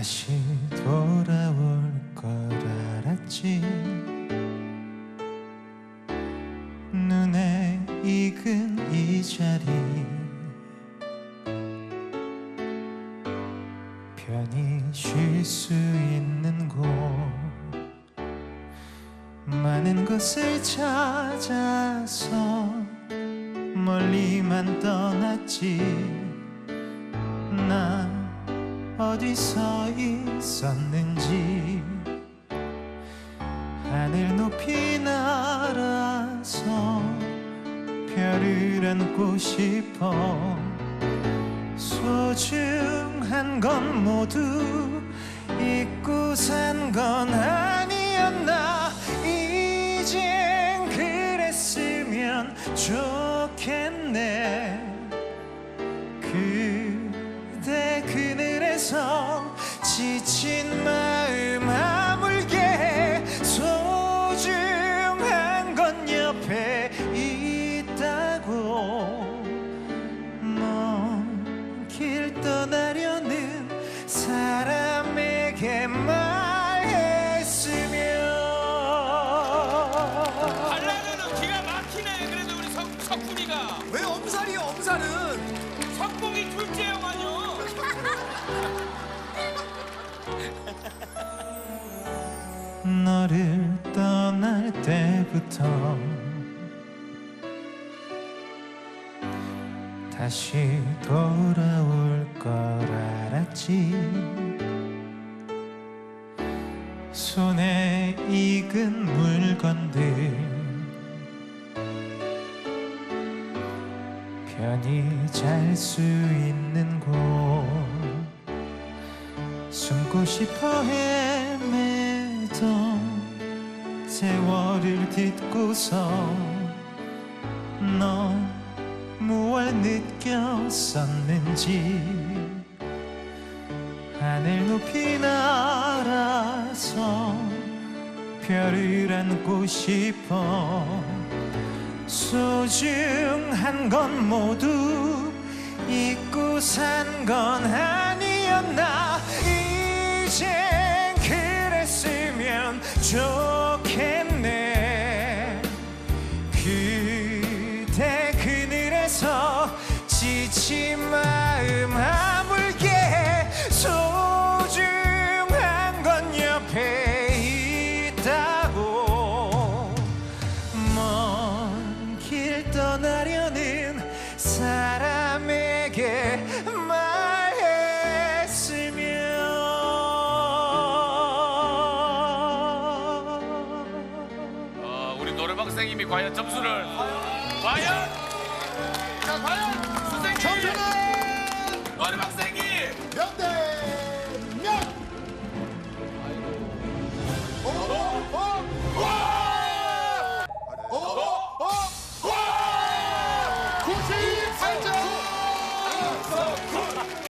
다시 돌아올 걸 알았지. 눈에 익은 이 자리. 편히 쉴 수 있는 곳. 많은 것을 찾아서 멀리만 떠났지. 나 어디서 있었는지 하늘 높이 날아서 별을 안고 싶어 소중한 건 모두 잊고 산 건 아니었나. 이젠 그랬으면 좋겠네 그늘에서 지친 마음 아물게 소중한 건 옆에 있다고 먼 길 떠나려는 사람에게 말 너를 떠날 때부터 다시 돌아올 걸 알았지. 손에 익은 물건들 편히 잘 수 있는 곳 숨고 싶어 헤매던 세월을 딛고서 넌 무얼 느꼈었는지 하늘 높이 날아서 별을 안고 싶어 소중한 건 모두 잊고 산 건 아니었나 이젠 그늘에서 지친 마음 아물게 소중한 건 옆에 있다고. 먼 길 떠나려는 사람에게 말했으면. 어, 우리 노래방 선생님이 과연 점수를 과연 자 과연 선생님 점수는 몇 대?